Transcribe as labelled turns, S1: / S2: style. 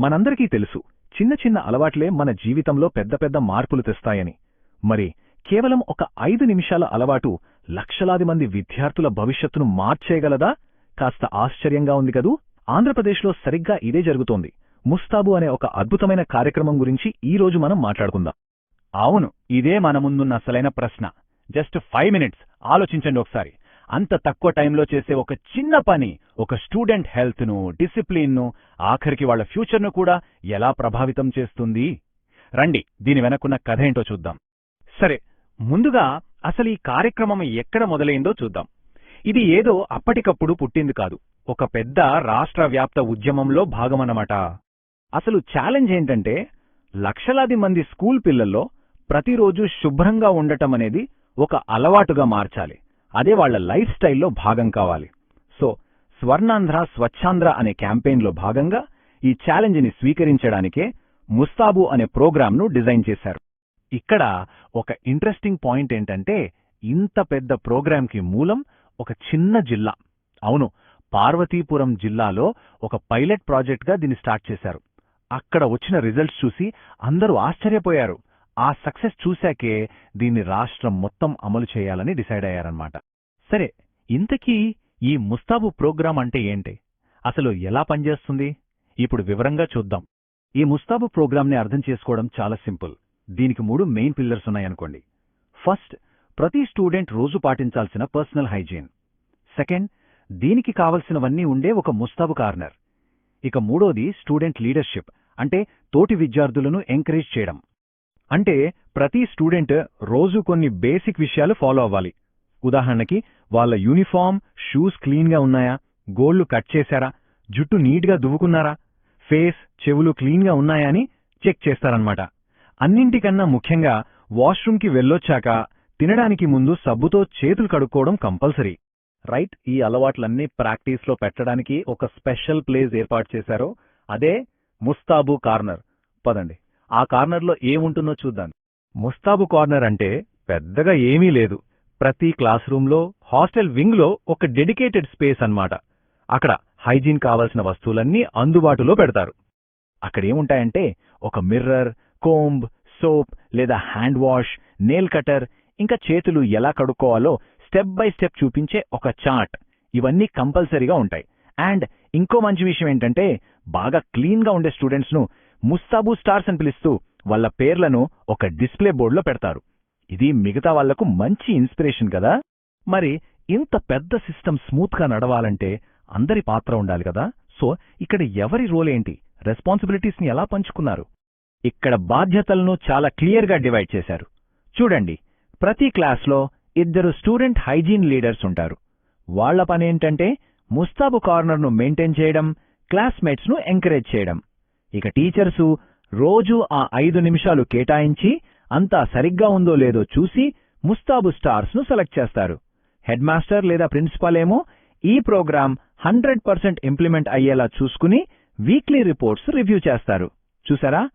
S1: మనందరికీ తెలుసు చిన్న చిన్న అలవాట్లే మన జీవితంలో పెద్ద పెద్ద మార్పులు తెస్తాయని. మరి కేవలం ఒక ఐదు నిమిషాల అలవాటు లక్షలాది మంది విద్యార్థుల భవిష్యత్తును మార్చేయగలదా? కాస్త ఆశ్చర్యంగా ఉంది కదూ? ఆంధ్రప్రదేశ్లో సరిగ్గా ఇదే జరుగుతోంది. ముస్తాబు అనే ఒక అద్భుతమైన కార్యక్రమం గురించి ఈ రోజు మనం మాట్లాడుకుందాం.
S2: అవును ఇదే మన ముందున్న అసలైన ప్రశ్న. జస్ట్ ఫైవ్ మినిట్స్ ఆలోచించండి ఒకసారి. అంత తక్కువ టైంలో చేసే ఒక చిన్న పని ఒక స్టూడెంట్ హెల్త్ను డిసిప్లిన్ను ఆఖరికి వాళ్ళ ఫ్యూచర్ను కూడా ఎలా ప్రభావితం చేస్తుంది? రండి దీని వెనకున్న కథ ఏంటో చూద్దాం. సరే ముందుగా అసలు ఈ కార్యక్రమం ఎక్కడ మొదలైందో చూద్దాం. ఇది ఏదో అప్పటికప్పుడు పుట్టింది కాదు. ఒక పెద్ద రాష్ట్ర వ్యాప్త ఉద్యమంలో భాగమన్నమాట. అసలు ఛాలెంజ్ ఏంటంటే లక్షలాది మంది స్కూల్ పిల్లల్లో ప్రతిరోజు శుభ్రంగా ఉండటం అనేది ఒక అలవాటుగా మార్చాలి. అదే వాళ్ళ లైఫ్ స్టైల్లో భాగం కావాలి. స్వర్ణాంధ్ర స్వచ్ఛాంధ్ర అనే క్యాంపెయిన్లో భాగంగా ఈ ఛాలెంజ్ని స్వీకరించడానికే ముస్తాబు అనే ప్రోగ్రాంను డిజైన్ చేశారు. ఇక్కడ ఒక ఇంట్రెస్టింగ్ పాయింట్ ఏంటంటే ఇంత పెద్ద ప్రోగ్రాంకి మూలం ఒక చిన్న జిల్లా. అవును పార్వతీపురం జిల్లాలో ఒక పైలట్ ప్రాజెక్ట్గా దీన్ని స్టార్ట్ చేశారు. అక్కడ వచ్చిన రిజల్ట్స్ చూసి అందరూ ఆశ్చర్యపోయారు. ఆ సక్సెస్ చూశాకే దీన్ని రాష్ట్రం మొత్తం అమలు చేయాలని డిసైడ్ అయ్యారన్నమాట. సరే ఇంతకీ ఈ ముస్తాబు ప్రోగ్రాం అంటే ఏంటి? అసలు ఎలా పనిచేస్తుంది? ఇప్పుడు వివరంగా చూద్దాం. ఈ ముస్తాబు ప్రోగ్రాంని అర్థం చేసుకోవడం చాలా సింపుల్. దీనికి మూడు మెయిన్ పిల్లర్స్ ఉన్నాయనుకోండి. ఫస్ట్ ప్రతి స్టూడెంట్ రోజు పాటించాల్సిన పర్సనల్ హైజీన్. సెకండ్ దీనికి కావలసినవన్నీ ఉండే ఒక ముస్తాబు కార్నర్. ఇక మూడోది స్టూడెంట్ లీడర్షిప్ అంటే తోటి విద్యార్థులను ఎంకరేజ్ చేయడం. అంటే ప్రతి స్టూడెంట్ రోజు కొన్ని బేసిక్ విషయాలు ఫాలో అవ్వాలి. ఉదాహరణకి వాళ్ళ యూనిఫామ్ షూస్ క్లీన్గా ఉన్నాయా? గోళ్ళు కట్ చేశారా? జుట్టు నీట్గా దువ్వుకున్నారా? ఫేస్ చెవులు క్లీన్గా ఉన్నాయా అని చెక్ చేస్తారన్నమాట. అన్నింటికన్నా ముఖ్యంగా వాష్రూమ్కి వెళ్ళొచ్చాక తినడానికి ముందు సబ్బుతో చేతులు కడుక్కోవడం కంపల్సరీ. రైట్ ఈ అలవాట్లన్నీ ప్రాక్టీస్లో పెట్టడానికి ఒక స్పెషల్ ప్లేస్ ఏర్పాటు చేశారో అదే ముస్తాబు కార్నర్. పదండి ఆ కార్నర్లో ఏముంటుందో చూద్దాం. ముస్తాబు కార్నర్ అంటే పెద్దగా ఏమీ లేదు. ప్రతి క్లాస్ రూమ్లో హాస్టల్ వింగ్లో ఒక డెడికేటెడ్ స్పేస్ అన్నమాట. అక్కడ హైజీన్ కావాల్సిన వస్తువులన్నీ అందుబాటులో పెడతారు. అక్కడేముంటాయంటే ఒక మిర్రర్ కోంబ్ సోప్ లేదా హ్యాండ్ వాష్ నేల్ కటర్ ఇంకా చేతులు ఎలా కడుక్కోవాలో స్టెప్ బై స్టెప్ చూపించే ఒక చార్ట్. ఇవన్నీ కంపల్సరీగా ఉంటాయి. అండ్ ఇంకో మంచి విషయం ఏంటంటే బాగా క్లీన్గా ఉండే స్టూడెంట్స్ను ముస్తాబు స్టార్స్ అని పిలుస్తూ వాళ్ళ పేర్లను ఒక డిస్ప్లే బోర్డులో పెడతారు. ఇది మిగతా వాళ్ళకు మంచి ఇన్స్పిరేషన్ కదా. మరి ఇంత పెద్ద సిస్టమ్ స్మూత్గా నడవాలంటే అందరి పాత్ర ఉండాలి కదా. సో ఇక్కడ ఎవరి రోల్ ఏంటి? రెస్పాన్సిబిలిటీస్ని ఎలా పంచుకున్నారు? ఇక్కడ బాధ్యతలను చాలా క్లియర్గా డివైడ్ చేశారు. చూడండి ప్రతి క్లాస్లో ఇద్దరు స్టూడెంట్ హైజీన్ లీడర్స్ ఉంటారు. వాళ్ళ పనేంటంటే ముస్తాబు కార్నర్ను మెయింటైన్ చేయడం క్లాస్మేట్స్ను ఎంకరేజ్ చేయడం. ఇక టీచర్సు రోజూ ఆ ఐదు నిమిషాలు కేటాయించి అంతా సరిగ్గా ఉందో లేదో చూసి ముస్తాబు స్టార్స్ను సెలెక్ట్ చేస్తారు. హెడ్ మాస్టర్ లేదా ప్రిన్సిపాల్ ఏమో ఈ ప్రోగ్రాం హండ్రెడ్ పర్సెంట్ ఇంప్లిమెంట్ అయ్యేలా చూసుకుని వీక్లీ రిపోర్ట్స్ రివ్యూ చేస్తారు. చూసారా?